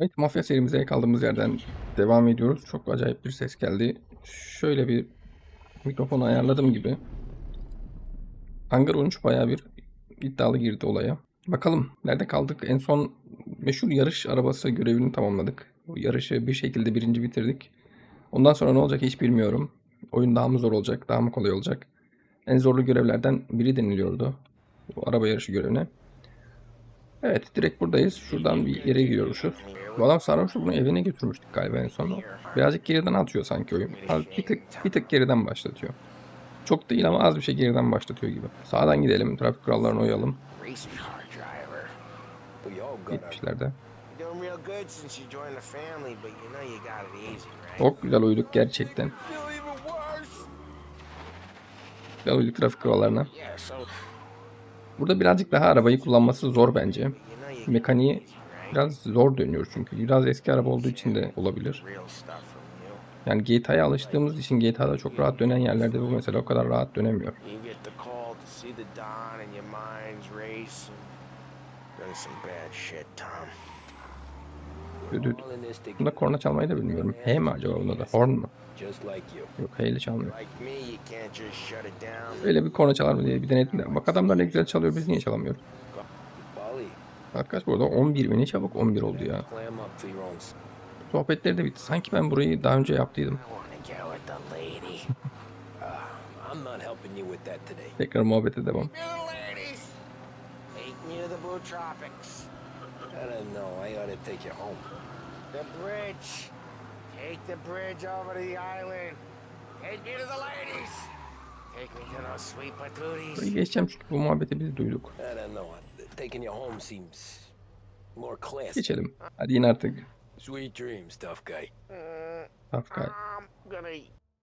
Evet mafya serimize kaldığımız yerden devam ediyoruz. Çok acayip bir ses geldi. Şöyle bir mikrofonu ayarladığım gibi. Hangar 13 bayağı bir iddialı girdi olaya. Bakalım nerede kaldık? En son meşhur yarış arabası görevini tamamladık. O yarışı bir şekilde birinci bitirdik. Ondan sonra ne olacak hiç bilmiyorum. Oyun daha mı zor olacak, daha mı kolay olacak? En zorlu görevlerden biri deniliyordu. Bu araba yarışı görevine. Evet direkt buradayız. Şuradan bir yere giriyormuşuz. Bu adam sarhoştu bunu evine götürmüştük galiba en son. Birazcık geriden atıyor sanki oyun. Bir tık, bir tık geriden başlatıyor. Çok değil ama az bir şey geriden başlatıyor gibi. Sağdan gidelim. Trafik kurallarına uyalım. racing car driver. We all got our 70'lerde. doing real good since you joined the family, but you know you got it easy, right? Çok güzel uyduk gerçekten. Güzel uyduk trafik kurallarına. Burada birazcık daha arabayı kullanması zor bence. Mekaniği biraz zor dönüyor çünkü. Biraz eski araba olduğu için de olabilir. Yani GTA'ya alıştığımız için GTA'da çok rahat dönen yerlerde bu mesela o kadar rahat dönemiyor. Some bad shit, Tom. Düdüt. Bunda korna çalmayı da bilmiyorum. H mi acaba bunda da? Horn mu? Yok H ile çalmıyor. Öyle bir korna çalar mı diye bir denedim de. Bak adamlar ne güzel çalıyor biz niye çalamıyoruz? Saat kaç burada? 11 mi? Ne çabuk 11 oldu ya. Sohbetleri de bitti. Sanki ben burayı daha önce yaptıydım. Tekrar muhabbete devam. I don't know. I ought to take you home. The bridge. Take the bridge over to the island. Take me to the ladies. Take me to those sweet Burayı patooties. geçeceğim çünkü bu muhabbeti biz duyduk. I don't know. Taking you home seems more classy. Geçelim. Hadi in artık. Sweet dreams, tough guy. Afkay. I'm gonna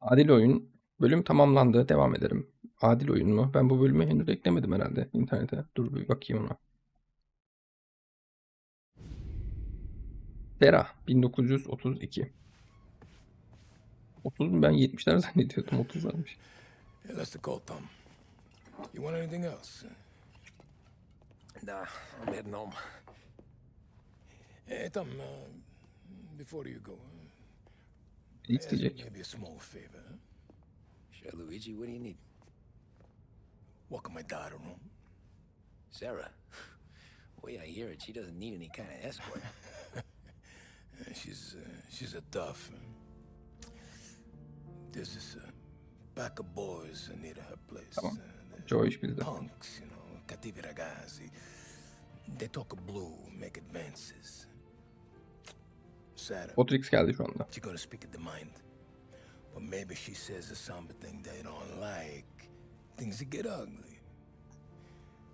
Adil oyun. Bölüm tamamlandı. Devam edelim. Adil oyun mu? Ben bu bölümü henüz eklemedim herhalde internete. Dur bir bakayım ona. Dera 1932. 30 mu? Ben 70'ler zannediyordum. 30 varmış. Yeah, that's the call, Tom. You want anything else? Nah, I'm heading home. Hey, Tom, uh, before you go, uh, ask isteyecek? maybe a small favor. huh? Sure, Luigi, what do you need? Walk my daughter home. Sarah. The way I hear it, she doesn't need any kind of escort. She's uh, she's a tough. There's this uh, pack of boys near her place. Tamam. Uh, they're Çoğu bizde. punks, you know, cattivi ragazzi. They talk blue, make advances. Sarah, Otrix geldi şu anda. She gonna speak at the mind. But maybe she says a something they don't like. Things get ugly.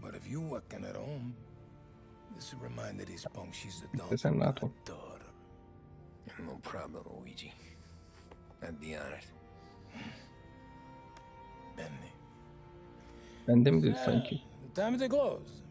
But if you working at home, this will remind of these punks she's the daughter. No problem, Luigi. I'd be honored. Benny. Bende mi dedi sanki? Time to close.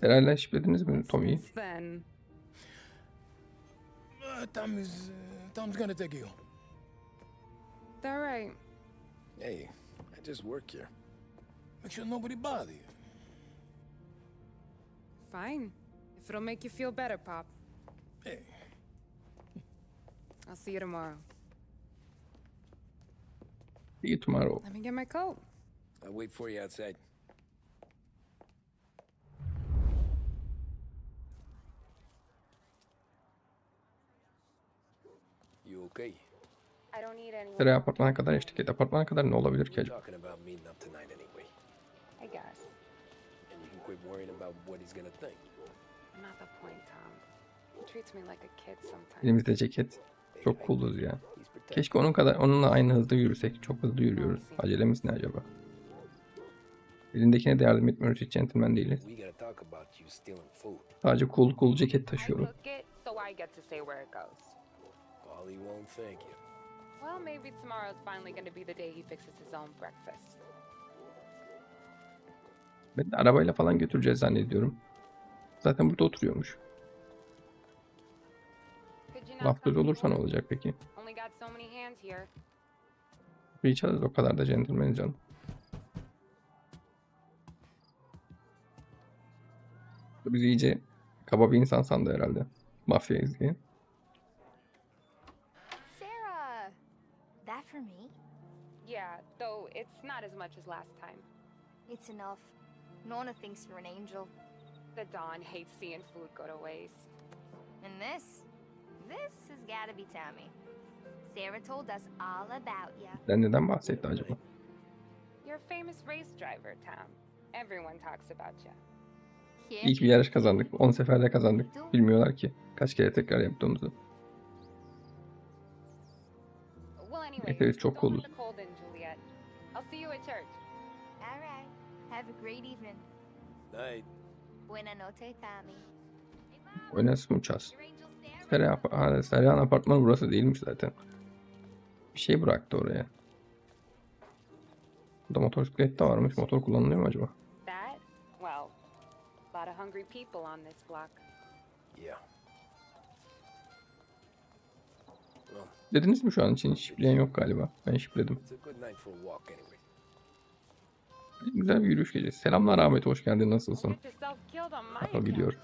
Herhalde şifrediniz mi Tommy'yi? Then Uh, Tom is uh, Tom's gonna take you they're right. Hey, I just work here. Make sure nobody bother you. Fine. If it'll make you feel better, Pop. Hey, I'll see you tomorrow. See you tomorrow. Let me get my coat. I'll wait for you outside. You okay? I don't need anyone. Sera apartmana kadar eşlik et. Apartmana kadar ne olabilir ki acaba? Talking about meeting up tonight anyway. I guess. Quit worrying about what he's gonna think. Not the point, Tom. He treats me like a kid sometimes. Elimizde ceket. Çok cooluz ya. Keşke onun kadar onunla aynı hızda yürüsek. Çok hızlı yürüyoruz. Acelemiz ne acaba? Elindekine de yardım etmiyoruz. Hiç centilmen değiliz. Sadece cool cool ceket taşıyorum. Well, maybe tomorrow's finally going to be the day he fixes his own breakfast. Ben de arabayla falan götüreceğiz zannediyorum. Zaten burada oturuyormuş. Laf göz olursa ne olacak peki? Bir çalış o kadar da centilmeniz canım. Bizi iyice kaba bir insan sandı herhalde. Mafyayız diye. Yeah, though it's not as much as last time. It's enough. Nona thinks you're an angel. The Dawn hates seeing food go to waste. And this? This has gotta be Tammy. Sarah told us all about ya. Ben neden bahsetti acaba? You're a famous race driver, Tom. Everyone talks about you. İlk bir yarış kazandık. 10 seferde kazandık. Bilmiyorlar ki kaç kere tekrar yaptığımızı. Hepimiz çok cooluz. Great evening. Night. Buena noche, Tammy. Buenas muchas. Serihan, ha, Serihan apartmanı burası değilmiş zaten. Bir şey bıraktı oraya. Burada motosiklet de varmış. Motor kullanılıyor mu acaba? That? Well, a lot of hungry people on this block. Yeah. Dediniz mi şu an için? Şipleyen yok galiba. Ben şipledim. it's a good night for a walk anyway. Güzel bir yürüyüş gecesi. Selamlar Ahmet, hoş geldin. Nasılsın? Account, gidiyor.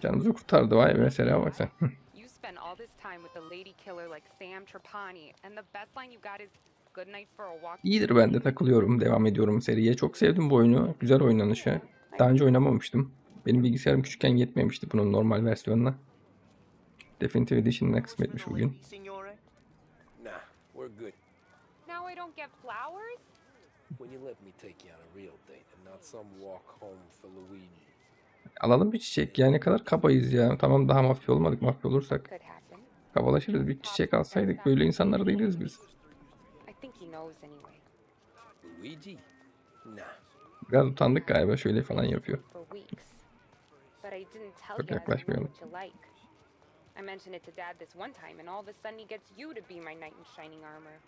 Canımızı kurtardı. Vay be mesela bak sen. You spend all this time with a lady killer like Sam Trapani, and the best line you got is "Good night for a walk." İyidir ben de takılıyorum. Devam ediyorum seriye. Çok sevdim bu oyunu. Güzel oynanışı. Daha önce oynamamıştım. Benim bilgisayarım küçükken yetmemişti bunun normal versiyonuna. Definitive Edition'ına kısmetmiş bugün. Now I don't get flowers? Alalım bir çiçek. Ya ne kadar kabayız ya. Tamam daha mafya olmadık. Mafya olursak kabalaşırız. Bir çiçek alsaydık böyle insanlar değiliz biz. Biraz utandık galiba. Şöyle falan yapıyor. Çok yaklaşmayalım. what you like. I mentioned it to Dad this one time, and all of a sudden he gets you to be my knight in shining armor.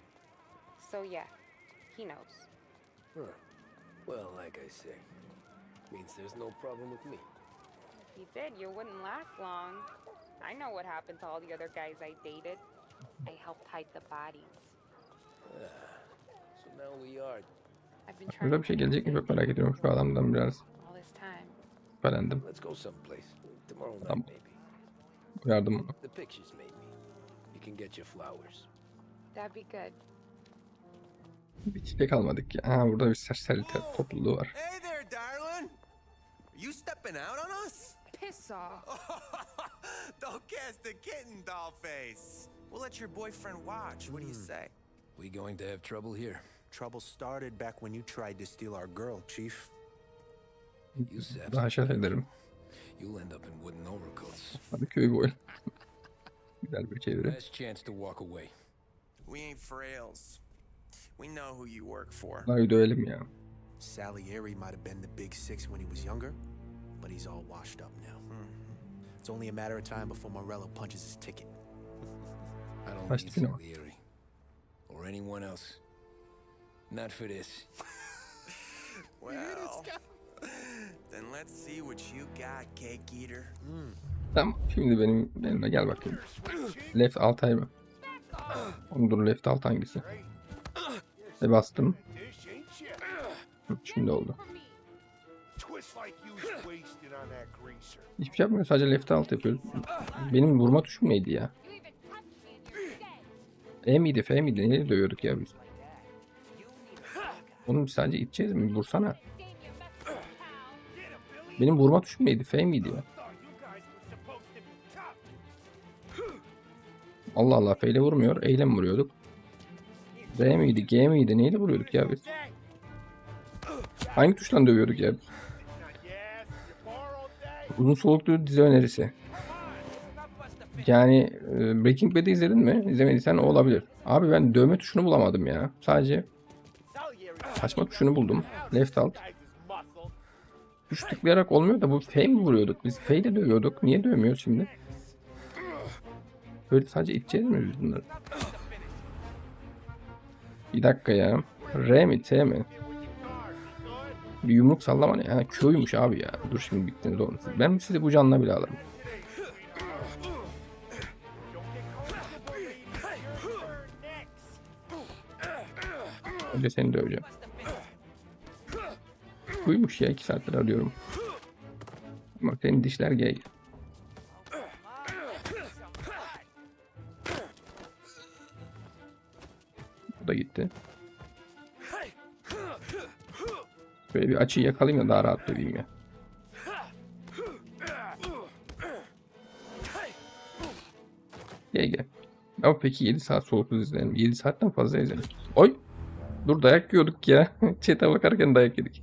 So yeah, he knows. Huh. Well, like I say, means there's no problem with me. If he did, you wouldn't last long. I know what happened to all the other guys I dated. I helped hide the bodies. Ah, so now we are. I've been trying Burada to bir şey hide gelecek mi this çok merak ediyorum. Şu adamdan biraz all this time. şüphelendim. Let's go someplace. Tomorrow night, Tamam. maybe. Uyardım onu. The pictures made me. You can get your flowers. That'd be good. Bir çiçek almadık ya. Ha burada bir serseri topluluğu var. Hey there, darling. Are you stepping out on us? Piss off. Don't cast the kitten, dollface. We'll let your boyfriend watch. What do you say? We going to have trouble here? Trouble started back when you tried to steal our girl, Chief. You said Daha şart ederim. you'll end up in wooden overcoats. Hadi köy boyu. Güzel bir çeviri. Last chance to walk away. We ain't frails. We know who you work for. Dövelim ya. Salieri might have been the big six when he was younger, but he's all washed up now. It's only a matter of time before Morello punches his ticket. I don't Kaç need tipin o? Salieri. Or anyone else. Not for this. Well, then let's see what you got, cake eater. Tamam. Şimdi benim benimle gel bakayım. Left Altay mı? Oğlum dur left alt hangisi? Ve bastım. Şimdi oldu. Hiçbir şey yapmıyor. Sadece left alt yapıyoruz. Benim vurma tuşum neydi ya? E miydi F miydi? Neyi dövüyorduk ya biz? Oğlum sadece iteceğiz mi? Vursana. Benim vurma tuşum neydi? F miydi ya? Allah Allah F ile vurmuyor. E ile mi vuruyorduk? R miydi? G miydi? Neyle vuruyorduk ya biz? Hangi tuşla dövüyorduk ya. Uzun soluklu dizi önerisi. Yani e, Breaking Bad'i izledin mi? İzlemediysen o olabilir. Abi ben dövme tuşunu bulamadım ya. Sadece açma tuşunu buldum. Left alt. Tuş tıklayarak olmuyor da bu F mi vuruyorduk? Biz F ile dövüyorduk. Niye dövmüyoruz şimdi? Böyle sadece iteceğiz mi bunları? Bir dakika ya. R mi T mi? Bir yumruk sallama ne ya? Q'ymuş abi ya. Dur şimdi bittiniz oğlum. Ben sizi bu canla bile alırım. Önce seni döveceğim. Q'ymuş ya. iki saattir arıyorum. Bak senin dişler gay. Böyle bir açıyı yakalayayım da daha rahat döveyim ya. Gel gel. Ama peki 7 saat soluksuz izleyelim. 7 saatten fazla izleyelim. Oy! Dur dayak yiyorduk ya. Chat'e bakarken dayak yedik.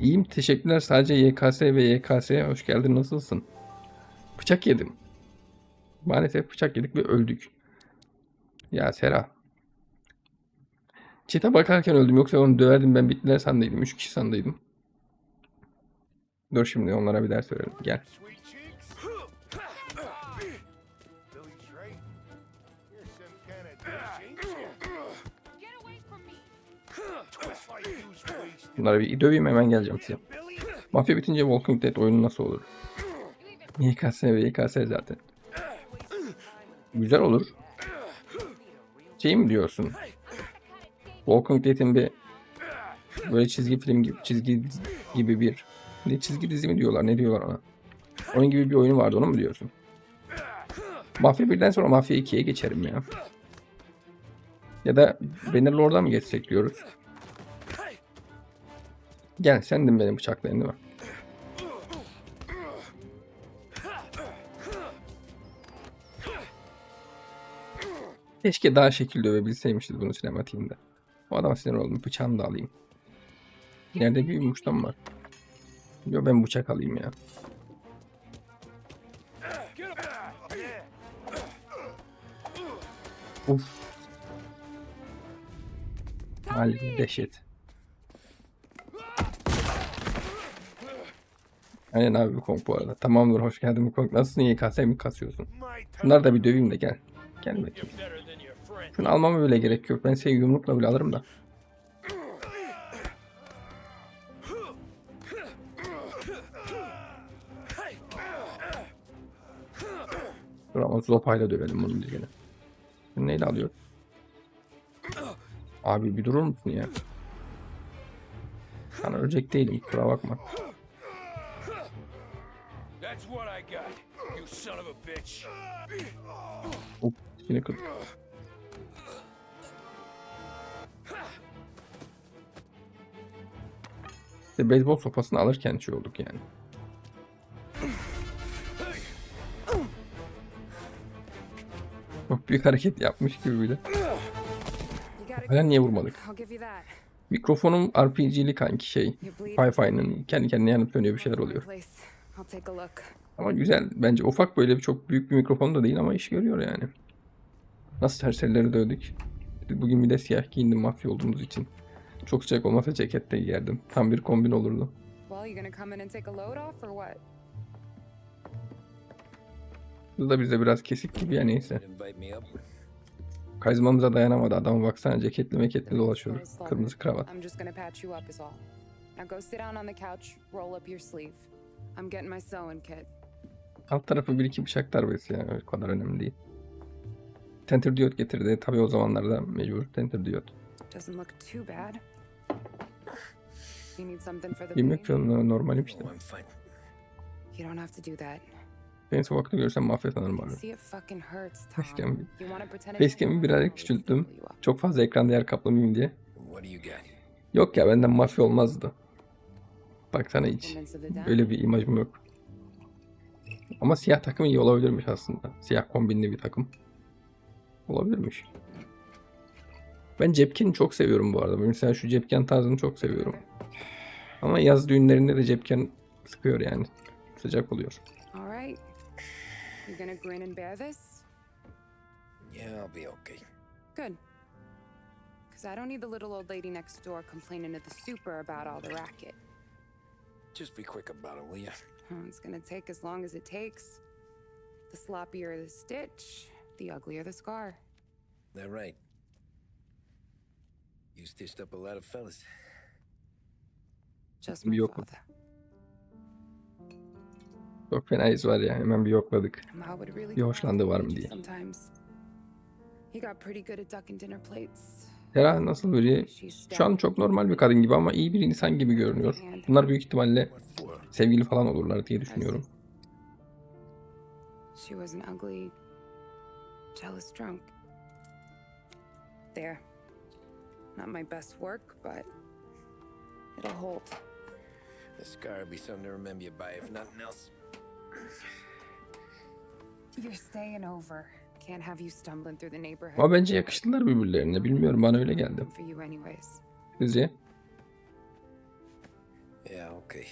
İyiyim teşekkürler. Sadece YKS ve YKS hoş geldin. Nasılsın? Bıçak yedim. Maalesef bıçak yedik ve öldük. Ya Sera. Chat'e bakarken öldüm. Yoksa onu döverdim. Ben bittiler sandıydım. 3 kişi sandıydım. Dur şimdi onlara bir ders verelim. Gel. Bunları bir döveyim hemen geleceğim size. Mafya bitince Walking Dead oyunu nasıl olur? YKS ve YKS zaten. Güzel olur. Şey mi diyorsun? Walking Dead'in bir böyle çizgi film gibi, çizgi gibi bir ne çizgi dizi mi diyorlar ne diyorlar ona? Onun gibi bir oyunu vardı onu mu diyorsun? Mafya 1'den sonra Mafya 2'ye geçerim ya. Ya da Bannerlord'a mı geçsek diyoruz? Gel sen de beni bıçaklayın değil mi? Keşke daha şekil dövebilseymişiz bunu sinematiğinde. O adama sinir oldum. Bıçağımı da alayım. Nerede bir uçtan var? Yo ben bıçak alayım ya. Uf. Hali dehşet. Aynen abi Kong bu arada. Tamamdır hoş geldin Kong. Nasılsın iyi kasaya mi kasıyorsun? Şunları da bir döveyim de gel. Gel bakayım. Şunu almama bile gerek yok. Ben seni yumrukla bile alırım da. Dur ama zopayla dövelim bunu biz gene. Bunu neyle alıyor? Abi bir durur musun ya? Ben ölecek değilim kusura bakma. That's what I got, you son of a bitch. Hop yine kır. İşte beyzbol sopasını alırken şey olduk yani. Çok büyük hareket yapmış gibi gotta Hala niye vurmadık? Mikrofonum RPG'li kanki şey. Wi-Fi'nin kendi kendine yanıp sönüyor bir şeyler oluyor. Ama güzel. Bence ufak böyle bir çok büyük bir mikrofon da değil ama iş görüyor yani. Nasıl serserileri dövdük. Bugün bir de siyah giyindim mafya olduğumuz için. Çok sıcak olmasa ceket de giyerdim. Tam bir kombin olurdu. Bu da bize biraz kesik gibi ya neyse. Karizmamıza dayanamadı. Adama baksana ceketli meketli dolaşıyordu. Kırmızı kravat. Alt tarafı bir iki bıçak darbesi yani. O kadar önemli değil. Tenter diyot getirdi. Tabii o zamanlarda mecbur tenter diyot. Doesn't look too bad. Pain? çok normalim işte. You don't have to do that. Beni sokakta görsem mafya sanırım it facecam'i don't birazcık küçülttüm. Çok fazla ekranda yer kaplamayayım diye. Yok ya benden mafya olmazdı. Baksana hiç. Öyle bir imajım yok. Ama siyah takım iyi olabilirmiş aslında. Siyah kombinli bir takım. Olabilirmiş. Ben cepkeni çok seviyorum bu arada. Mesela şu cepken tarzını çok seviyorum. Ama yaz düğünlerinde de cepken sıkıyor yani. Sıcak oluyor. All right. You gonna grin and bear this? Yeah, I'll be okay. Good. Because I don't need the little old lady next door complaining to the super about all the racket. Just be quick about it, will ya? Oh, It's gonna take as long as it takes. The sloppier the stitch, the uglier the scar. That right? You stitched up a lot of fellas. Just Bir my yok father. Çok fena iz var ya. Hemen bir yokladık. Ma would really Bir go hoşlandığı var mı diye. Sometimes. He got pretty good at ducking dinner plates. Sera nasıl biri? Şu an çok normal bir kadın gibi ama iyi bir insan gibi görünüyor. Bunlar büyük ihtimalle sevgili falan olurlar diye düşünüyorum. She was an ugly, jealous drunk. There. Not my best work, but it'll hold. This scar will be something to remember you by, if nothing else. You're staying over. Can't have you stumbling through the neighborhood. Ama bence yakıştılar birbirlerine. Bilmiyorum bana öyle geldi. For you anyways. Sizce? Yeah, okay.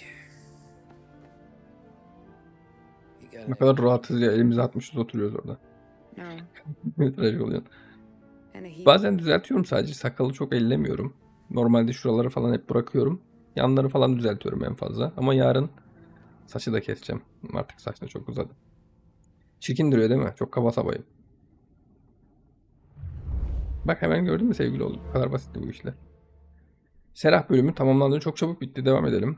Ne kadar rahatız ya. Elimize atmışız oturuyoruz orada. Trajik oluyor. Bazen düzeltiyorum sadece. Sakalı çok ellemiyorum. Normalde şuraları falan hep bırakıyorum. Yanları falan düzeltiyorum en fazla. Ama yarın saçı da keseceğim. Artık saç da çok uzadı. Çirkin duruyor değil mi? Çok kaba sabayım. Bak hemen gördün mü sevgili olduk. Bu kadar basitti bu işler. Serah bölümü tamamlandı. Çok çabuk bitti. Devam edelim.